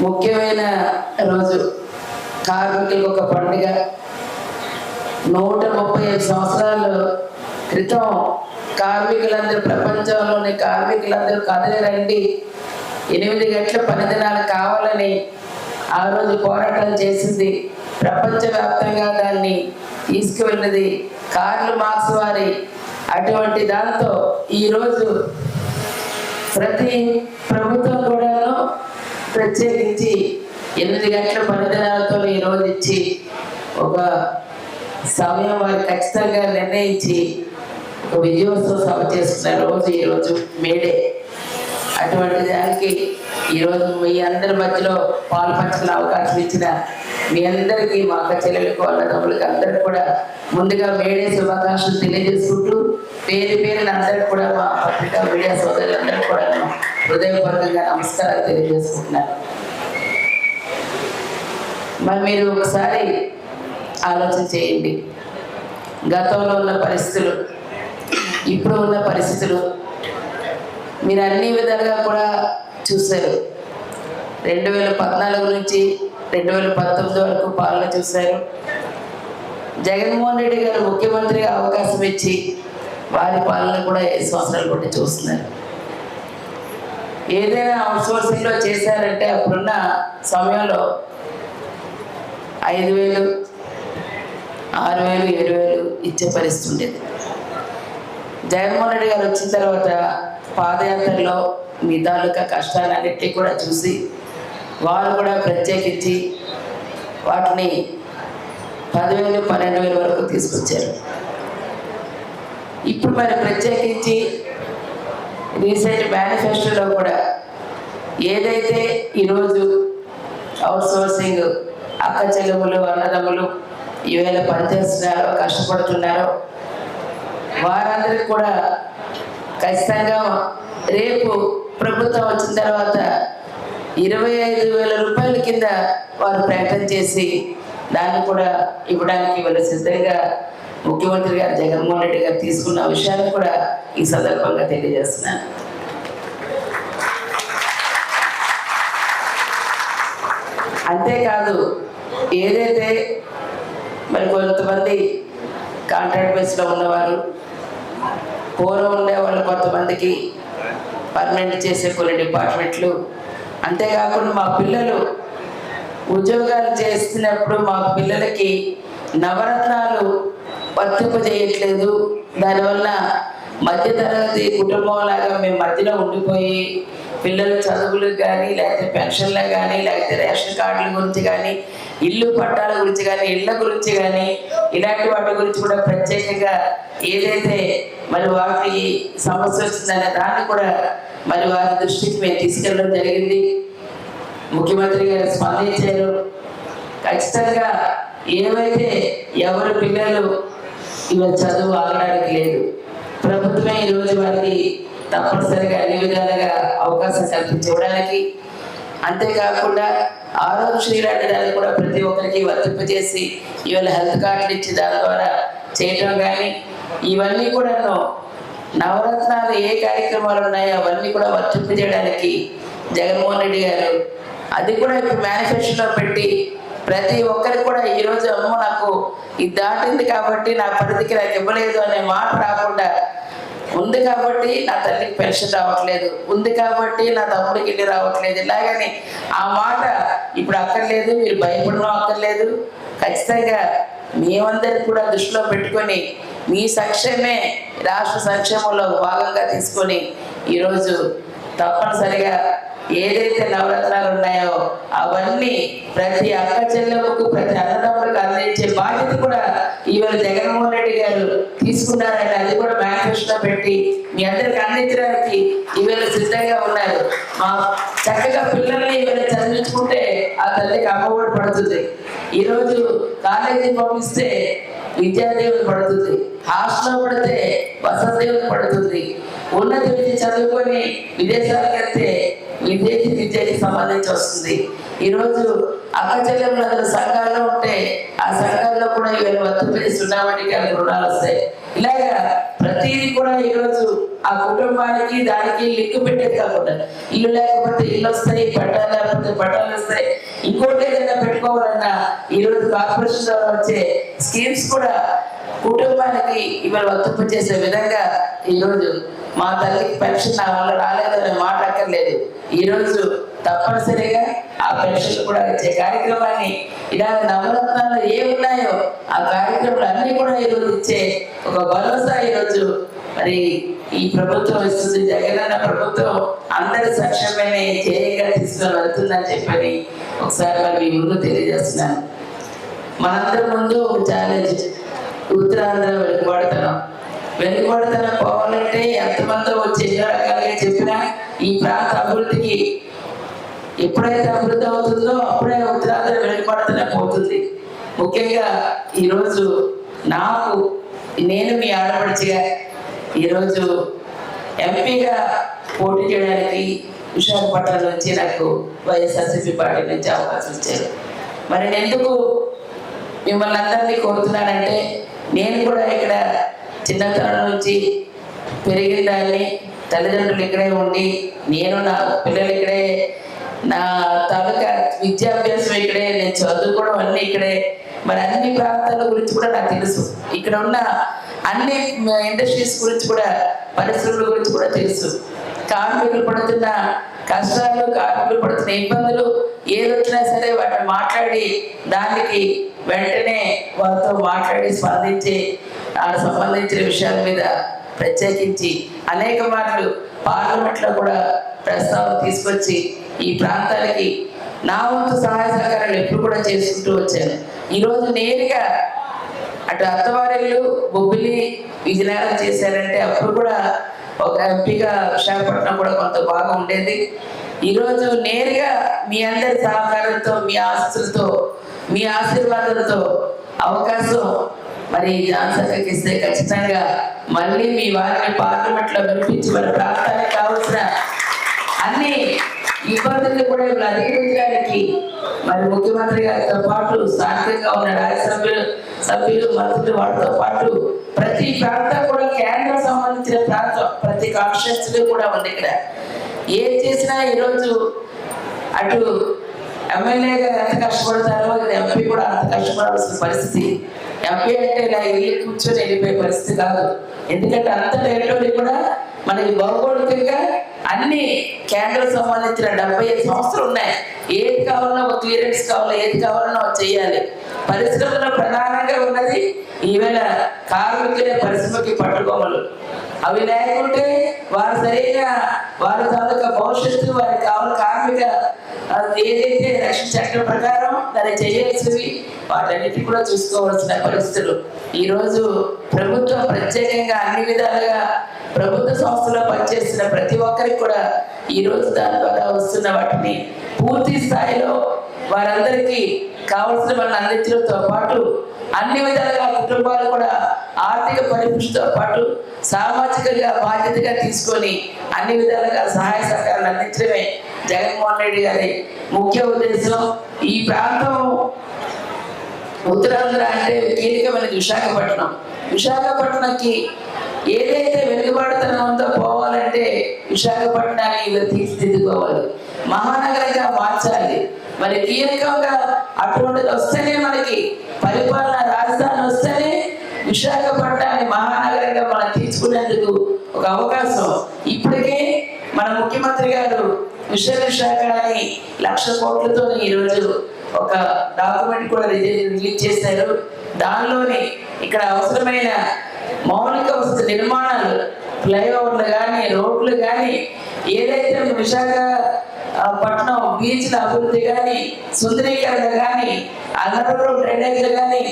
ముఖ్యమైన రోజు. కార్మికులకు ఒక పండుగ. నూట ముప్పై ఐదు సంవత్సరాలు క్రితం కార్మికులందరూ ప్రపంచంలోని కార్మికులందరూ కథలు రండి. ఎనిమిది గంటల పని దినాలు కావాలని ఆ రోజు పోరాటం చేసింది. ప్రపంచవ్యాప్తంగా దాన్ని తీసుకువెళ్ళినది కార్లు మార్క్స్ వారి. అటువంటి దాంతో ఈరోజు ప్రతి ప్రభుత్వం ప్రత్యేకించి ఎనిమిది గంటల పనిదినాలతో ఈ రోజు ఇచ్చి ఒక సమయం వారు ఖచ్చితంగా నిర్ణయించి ఒక విజయోత్సవ సభ చేస్తున్న రోజు ఈరోజు మేడే. అటువంటి దానికి ఈరోజు మీ అందరి మధ్యలో పాల్పంచిన అవకాశం ఇచ్చిన మీ అందరికీ మా అక్క చెల్లెలకు అన్నదమ్ములకి అందరికి కూడా ముందుగా మేడే శుభాకాంక్షలు తెలియజేసుకుంటూ పేరు పేరున అందరికి కూడా మా పత్రికా మీడియా సోదరులందరికీ కూడా హృదయపూర్వకంగా నమస్కారాలు తెలియజేసుకుంటున్నాను. మరి మీరు ఒకసారి ఆలోచన చేయండి. గతంలో ఉన్న పరిస్థితులు ఇప్పుడు ఉన్న పరిస్థితులు మీరు అన్ని విధాలుగా కూడా చూశారు. రెండు వేల పద్నాలుగు నుంచి రెండు వేల పంతొమ్మిది వరకు పాలన చూశారు. జగన్మోహన్ రెడ్డి గారు ముఖ్యమంత్రిగా అవకాశం ఇచ్చి వారి పాలన కూడా ఐదు సంవత్సరాలు కూడా చూస్తున్నారు. ఏదైనా అవుట్సోర్సింగ్లో చేశారంటే అప్పుడున్న సమయంలో ఐదు వేలు ఆరు వేలు ఏడు వేలు ఇచ్చే పరిస్థితి ఉండేది. జగన్మోహన్ రెడ్డి గారు వచ్చిన తర్వాత పాదయాత్రలో మీ తాలూకా కష్టాలన్నిటినీ కూడా చూసి వారు కూడా ప్రత్యేకించి వాటిని పదివేలు పన్నెండు వేల వరకు తీసుకొచ్చారు. ఇప్పుడు మరి ప్రత్యేకించి రీసెంట్ మేనిఫెస్టోలో కూడా ఏదైతే ఈరోజు అవుట్ సోర్సింగ్ అక్క చెల్లెములు అన్నదమ్ములు ఈవేళ పనిచేస్తున్నారో కష్టపడుతున్నారో వారందరికీ కూడా ఖచ్చితంగా రేపు ప్రభుత్వం వచ్చిన తర్వాత ఇరవై ఐదు వేల రూపాయల కింద వారు ప్రకటన చేసి దాన్ని కూడా ఇవ్వడానికి వాళ్ళు సిద్ధంగా ముఖ్యమంత్రి గారు జగన్మోహన్ రెడ్డి గారు తీసుకున్న విషయాన్ని కూడా ఈ సందర్భంగా తెలియజేస్తున్నాను. అంతేకాదు ఏదైతే మరి కొంతమంది కాంట్రాక్ట్ బేస్లో ఉన్నవారు పూర్వం ఉండేవాళ్ళు కొంతమందికి పర్మనెంట్ చేసే కొన్ని డిపార్ట్మెంట్లు అంతేకాకుండా మా పిల్లలు ఉద్యోగాలు చేస్తున్నప్పుడు మా పిల్లలకి నవరత్నాలు వర్తింపజేయట్లేదు. దానివల్ల మధ్యతరగతి కుటుంబం లాగా మేము మధ్యలో ఉండిపోయి పిల్లల చదువులకు కానీ లేకపోతే పెన్షన్లకు కానీ లేకపోతే రేషన్ కార్డుల గురించి కానీ ఇల్లు పట్టాల గురించి కానీ ఇళ్ళ గురించి కానీ ఇలాంటి వాటి గురించి కూడా ప్రత్యేకంగా ఏదైతే మరి వారికి సమస్య వచ్చిందనే దాన్ని కూడా మరి వారి దృష్టికి మేము తీసుకెళ్ళడం జరిగింది. ముఖ్యమంత్రి గారు స్పందించారు. ఖచ్చితంగా ఏవైతే ఎవరు పిల్లలు ఇవాళ చదువు ఆగడానికి లేదు. ప్రభుత్వమే ఈరోజు వారికి తప్పనిసరిగా అన్ని విధాలుగా అవకాశం కల్పించడానికి అంతేకాకుండా ఆరోగ్యశ్రీ లాంటి కూడా ప్రతి ఒక్కరికి వర్తింపజేసి ఇవాళ హెల్త్ కార్డులు ఇచ్చి దాని ద్వారా చేయటం కానీ ఇవన్నీ కూడా నవరత్నాలు ఏ కార్యక్రమాలు ఉన్నాయో అవన్నీ కూడా వర్తింపజేయడానికి జగన్మోహన్ రెడ్డి గారు అది కూడా ఇప్పుడు మేనిఫెస్టోలో పెట్టి ప్రతి ఒక్కరికి కూడా ఈరోజు అమ్మ అమ్మో నాకు ఇది దాటింది కాబట్టి నా పరిధికి నాకు ఇవ్వలేదు అనే మాట రాకుండా ఉంది కాబట్టి నా తల్లికి పెన్షన్ రావట్లేదు. ఉంది కాబట్టి నా తమ్ముడికి ఇల్లు రావట్లేదు. ఇలాగని ఆ మాట ఇప్పుడు అక్కర్లేదు మీరు భయపడడం అక్కర్లేదు. ఖచ్చితంగా మేమందరికి కూడా దృష్టిలో పెట్టుకొని మీ సంక్షేమే రాష్ట్ర సంక్షేమంలో భాగంగా తీసుకొని ఈరోజు తప్పనిసరిగా ఏదైతే నవరత్నాలు ఉన్నాయో అవన్నీ ప్రతి అక్క చెల్లెమ్మకు ప్రతి అన్నదమ్ములకు అందించే బాధ్యత కూడా ఈవేళ జగన్మోహన్ రెడ్డి గారు తీసుకున్నారని అది కూడా మేనిఫెస్టో పెట్టి మీ అందరికి అందించడానికి ఈవేళ సిద్ధంగా ఉన్నారు. మా చక్కగా పిల్లల్ని ఈవేళ చదివించుకుంటే ఆ తల్లికి అమ్మఒడి పడుతుంది. ఈరోజు కాలేజీ పంపిస్తే విద్యాదేవులు పడుతుంది. హాస్టల్ పడితే వసతదేవుని పడుతుంది. ఉన్నత విద్య చదువుకొని విదేశాలకు వెళ్తే విదేశీ విద్యకి సంబంధించి వస్తుంది. ఈరోజు అక్క చెల్లెములందరూ సంఘాల్లో ఉంటే ఆ సంఘాల్లో కూడా ఇవాళ వర్తింపజేసి ఉన్నామంటే రుణాలు వస్తాయి. ఇలాగా ప్రతిదీ కూడా ఈరోజు ఆ కుటుంబానికి దానికి లింక్ పెట్టేది కాకుండా ఇల్లు లేకపోతే ఇల్లు వస్తాయి పట్టాలు లేకపోతే పట్టాలు వస్తాయి. ఇంకోటి ఏదైనా పెట్టుకోవాలన్నా ఈ రోజు కార్పొరేషన్ ద్వారా వచ్చే స్కీమ్స్ కూడా కుటుంబానికి ఇవాళ వర్తింపు చేసే విధంగా ఈరోజు మా తల్లికి పెన్షన్ నా వల్ల రాలేదనే మాట అక్కర్లేదు. ఈరోజు తప్పనిసరిగా ఆ పెన్షన్ కూడా ఇచ్చే కార్యక్రమాన్ని ఇలా నవరత్నాలు ఏ ఉన్నాయో ఆ కార్యక్రమాలు అన్ని కూడా ఈరోజు ఇచ్చే ఒక భరోసా ఈ రోజు మరి ఈ ప్రభుత్వం ఇస్తుంది. జగనన్న ప్రభుత్వం అందరి సంక్షేమమైన చేయగా తీసుకొని వెళ్తుందని చెప్పని ఒకసారి మరి మీ ముందు తెలియజేస్తున్నాను. మనందరి ముందు ఒక ఛాలెంజ్ ఉత్తరాంధ్ర వెనుకబడతనం. వెనుకబడతనం పోవాలంటే ఎంతమందో వచ్చి ఎన్నో రకాలుగా చెప్పినా ఈ ప్రాంత అభివృద్ధికి ఎప్పుడైతే అభివృద్ధి అవుతుందో అప్పుడే ఉత్తరాంధ్ర వెనుకబడతనం పోతుంది. ముఖ్యంగా ఈరోజు నాకు నేను మీ ఆడపడిచిగా ఈరోజు ఎంపీగా పోటీ చేయడానికి విశాఖపట్నం నుంచి నాకు వైఎస్ఆర్సీపీ పార్టీ నుంచి అవకాశం ఇచ్చారు. మరి ఎందుకు మిమ్మల్ని అందరినీ కోరుతున్నానంటే నేను కూడా ఇక్కడ చిన్నతనం నుంచి పెరిగిన దాన్ని తల్లిదండ్రులు ఇక్కడే ఉండి నేను నా పిల్లలు ఇక్కడే నా తాలూకా విద్యాభ్యాసం ఇక్కడే నేను చదువుకోవడం అన్నీ ఇక్కడే. మరి అన్ని ప్రాంతాల గురించి కూడా నాకు తెలుసు. ఇక్కడ ఉన్న అన్ని ఇండస్ట్రీస్ గురించి కూడా పరిశ్రమల గురించి కూడా తెలుసు. కార్మికులు పడుతున్న కష్టాలు కార్మికులు పడుతున్న ఇబ్బందులు ఏదొచ్చినా సరే వాటిని మాట్లాడి దానికి వెంటనే వారితో మాట్లాడి స్పందించి వాళ్ళకి సంబంధించిన విషయాల మీద ప్రత్యేకించి అనేక మార్లు పార్లమెంట్లో కూడా ప్రస్తావన తీసుకొచ్చి ఈ ప్రాంతాలకి నా వంతు సహాయ సహకారాలు ఎప్పుడు కూడా చేసుకుంటూ వచ్చాను. ఈరోజు నేరుగా అటు అత్తవారిల్లు బొబ్బిలి విజయనగరం చేశారంటే అప్పుడు కూడా ఒక ఎంపీగా విశాఖపట్నం కూడా కొంత బాగా ఉండేది. ఈరోజు నేరుగా మీ అందరి సహకారంతో మీ ఆస్తులతో మీ ఆశీర్వాదాలతో అవకాశం మరి జాన్సన్కి ఇస్తే ఖచ్చితంగా మళ్ళీ మీ వారిని పార్లమెంట్లో వినిపించి మన ప్రాంతానికి కావాల్సిన అన్ని ఇబ్బందులు కూడా ఇప్పుడు అధిగమించడానికి మరి ముఖ్యమంత్రి గారితో పాటు స్థానికంగా ఉన్న రాజ్యసభ్యులు సభ్యులు మంత్రులు వాళ్ళతో పాటు ప్రతి ప్రాంతం కూడా కేంద్రం సంబంధించిన ప్రాంతం ప్రతి కాన్స్టిట్యూన్సీ కూడా ఉంది ఇక్కడ. ఏం చేసినా ఈరోజు అటు ఎమ్మెల్యే గారు ఎంత కష్టపడతారో ఎంపీ కూడా అంత కష్టపడాల్సిన పరిస్థితి. ఎంపీ అంటే ఇలా వెళ్ళి కూర్చొని వెళ్ళిపోయే పరిస్థితి కాదు. ఎందుకంటే అంత టెరిటరీ కూడా మనకి భౌగోళికంగా అన్ని కేంద్రం సంబంధించిన డెబ్బై ఐదు సంవత్సరాలు ఉన్నాయి. ఏది కావాలన్నా ఒక క్లియరెన్స్ కావాలా ఏది కావాలన్నా ఒక చేయాలి పరిశ్రమలో ప్రధానంగా ఉన్నది ఈవేళ కార్మికులే పరిశ్రమకి పట్టుకోమలు అవి లేకుంటే వారు సరైన వారి తాలూకా భవిష్యత్తు వారికి కావాలి కార్మిక ఏదైతే రక్షణ చట్టం ప్రకారం దాన్ని చేయాల్సినవి వాటన్నిటి కూడా చూసుకోవాల్సిన పరిస్థితులు. ఈ రోజు ప్రభుత్వం ప్రత్యేకంగా అన్ని విధాలుగా ప్రభుత్వ సంస్థలో పనిచేస్తున్న ప్రతి ఒక్కరికి కూడా ఈ రోజు దాని ద్వారా వస్తున్న వాటిని పూర్తి స్థాయిలో వారందరికీ కావలసిన వాళ్ళని అందించడంతో పాటు అన్ని విధాలుగా కుటుంబాలు కూడా ఆర్థిక పరిపుష్టితో పాటు సామాజికంగా బాధ్యతగా తీసుకొని అన్ని విధాలుగా సహాయ సహకారాలు అందించడమే జగన్మోహన్ రెడ్డి గారి ముఖ్య ఉద్దేశం ఈ ప్రాంతం ఉత్తరాంధ్ర అంటే కీలకమైనది విశాఖపట్నం. విశాఖపట్నంకి ఏదైతే వెనుకబడుతనం పోవాలంటే విశాఖపట్నాన్ని ఇలా తీర్చిదిద్దుకోవాలి. మహానగరంగా మార్చాలి. మరి కీలకంగా అటువంటిది వస్తేనే మనకి పరిపాలన రాజధాని వస్తేనే విశాఖపట్నాన్ని మహానగరంగా మనం తీసుకునేందుకు ఒక అవకాశం. ఇప్పటికే మన ముఖ్యమంత్రి గారు విశ్వ విశాఖ అని లక్ష కోట్లతో ఈరోజు ఒక డాక్యుమెంట్ కూడా రిలీజ్ చేశారు. దానిలోని ఇక్కడ అవసరమైన మౌలిక వసతి నిర్మాణాలు ఫ్లైఓవర్లు కానీ రోడ్లు కానీ ఏదైతే విశాఖ పట్టణం పట్నం బీచ్ల అభివృద్ధి కానీ సుందరీకరణ కానీ అన్నవరం డ్రైనేజీలు కానీ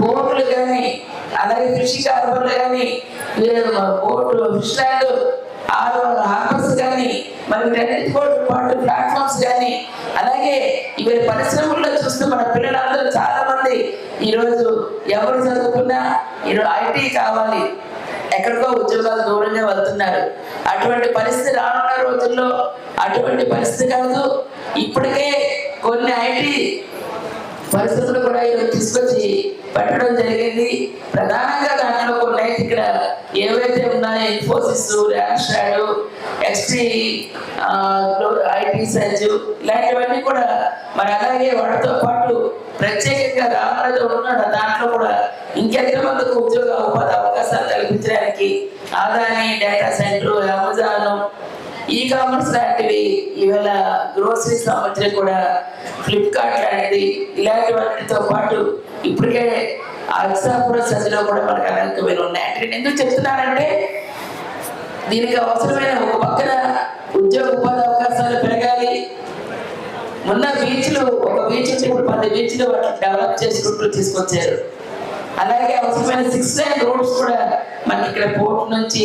పోర్టులు కానీ అలాగే ఫిషింగ్ హార్బర్లు కానీ పోర్టు ఫిష్ ల్యాండ్ హార్బర్స్ కానీ పాటు ప్లాట్ఫామ్స్ కానీ అలాగే ఇవి పరిశ్రమల్లో చూస్తూ మన పిల్లలందరూ చాలా మంది ఈరోజు ఎవరు చదువుకున్నా ఈరోజు ఐటీ కావాలి ఎక్కడికో ఉద్యోగాలు దూరంగా వెళ్తున్నారు. అటువంటి పరిస్థితి రానున్న రోజుల్లో అటువంటి పరిస్థితి కాదు. ఇప్పటికే కొన్ని ఐటీ పరిస్థితులు కూడా ఈరోజు తీసుకొచ్చి పెట్టడం జరిగింది. ప్రధానంగా దాంట్లో కొన్ని ఇక్కడ ఏవైతే Infosys Randstad XT IT surge ఇలాంటివన్నీ కూడా మరి అలాగే వాటితో పాటు ప్రత్యేకంగా రామరాజు ఉన్నాడు. దాంట్లో కూడా ఇంకెంతమందికి ఉద్యోగ ఉపాధి అవకాశాలు కల్పించడానికి Adani data center Amazon e commerce లాంటివి ఇవాళ గ్రోసరీ సంబంధించిన కూడా ఫ్లిప్కార్ట్ లాంటిది ఇలాంటి వాటితో పాటు ఇప్పటికే అల్సాపుర సజ్జలో కూడా మనకు అనేకమైన ఉన్నాయి. అంటే నేను ఎందుకు చెప్తున్నానంటే దీనికి అవసరమైన ఒక పక్కన ఉద్యోగ ఉపాధి అవకాశాలు పెరగాలి. మొన్న బీచ్లు ఒక బీచ్ ఇప్పుడు పది బీచ్లు డెవలప్ చేసుకుంటూ తీసుకొచ్చారు. అలాగే అవసరమైన సిక్స్ లైన్ రోడ్స్ కూడా మనకి ఇక్కడ పోర్ట్ నుంచి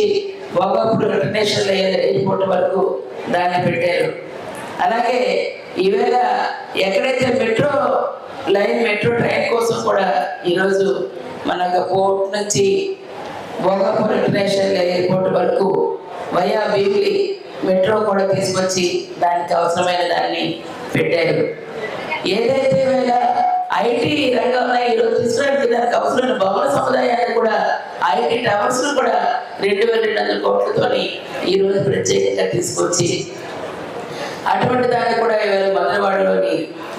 భోగాపూర్ ఇంటర్నేషనల్ ఎయిర్పోర్ట్ వరకు దాన్ని పెట్టారు. అలాగే ఈవేళ ఎక్కడైతే మెట్రో లైన్ మెట్రో ట్రైన్ కోసం కూడా ఈరోజు మన పోర్ట్ నుంచి భోగాపూర్ ఇంటర్నేషనల్ ఎయిర్పోర్ట్ వరకు వయా భీమిలి మెట్రో కూడా తీసుకొచ్చి దానికి అవసరమైన దాన్ని పెట్టారు. ఏదైతే వేళ ఐటీ రంగంలో ఈరోజు తీసుకురావడానికి దానికి అవసరమైన భవన సముదాయాన్ని కూడా ఐటీ టవర్స్ కూడా రెండు వేల రెండు వందల కోట్లతోని ఈ రోజు ప్రత్యేకంగా తీసుకొచ్చి అటువంటి దాన్ని కూడా ఇవాళ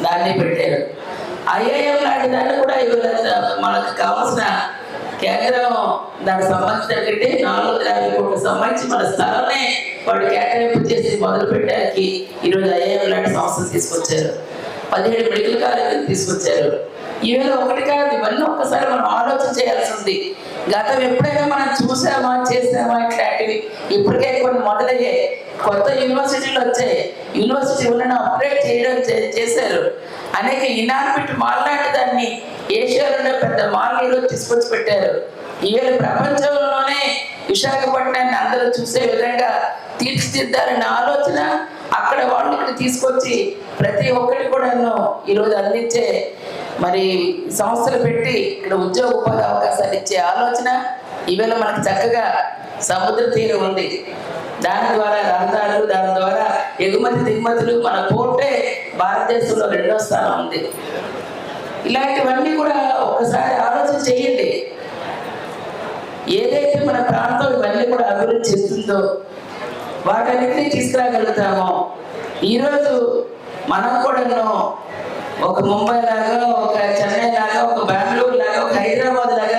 దాన్ని పెట్టారు. ఐఐఎం లాంటి దాన్ని కూడా ఇవ్వలేదు మనకు కావాల్సిన కేంద్రం దానికి సంబంధించినటువంటి నాలుగు యాభై కోట్ల సంబంధించి మన స్థలమే వాడు కేటాయింపు చేసి మొదలు పెట్టడానికి ఈరోజు ఐఐఎం లాంటి సంస్థలు తీసుకొచ్చారు. పదిహేడు మెడికల్ కాలేజీలు తీసుకొచ్చారు. ఈవేళ ఒకటి కాదు ఇవన్నీ ఒక్కసారి మనం ఆలోచన చేయాల్సి ఉంది. గతం ఎప్పుడైనా మనం చూసామా చేసామా ఇట్లాంటివి? ఇప్పటికే కొన్ని మొదలయ్యాయి కొత్త యూనివర్సిటీలు వచ్చాయి. యూనివర్సిటీ ఉన్న అప్గ్రేడ్ చేయడం చేశారు. అనేక ఇనార్బిట్ మాల్ లాంటి దాన్ని ఏషియాలోనే పెద్ద మాల్ ఈరోజు తీసుకొచ్చి పెట్టారు. ఈవేళ ప్రపంచంలోనే విశాఖపట్నాన్ని అందరూ చూసే విధంగా తీర్చిదిద్దాలనే ఆలోచన అక్కడ వాళ్ళు ఇక్కడ తీసుకొచ్చి ప్రతి ఒక్కటి కూడాను ఈరోజు అందించే మరి సంస్థలు పెట్టి ఇక్కడ ఉద్యోగ ఉపాధి అవకాశాలు ఇచ్చే ఆలోచన ఈవేళ మనకు చక్కగా సముద్ర తీరం ఉంది. దాని ద్వారా రహదారులు దాని ద్వారా ఎగుమతి దిగుమతులు మన పోర్టే భారతదేశంలో రెండో స్థానం ఉంది. ఇలాంటివన్నీ కూడా ఒకసారి ఆలోచన చేయండి. ఏదైతే మన ప్రాంతం ఇవన్నీ కూడా అభివృద్ధి చెందుతుందో వాటన్నిటినీ తీసుకురాగలుగుతామో ఈరోజు మనం కూడాను ఒక ముంబై లాగా ఒక చెన్నై లాగా ఒక బెంగళూరు లాగా ఒక హైదరాబాద్ లాగా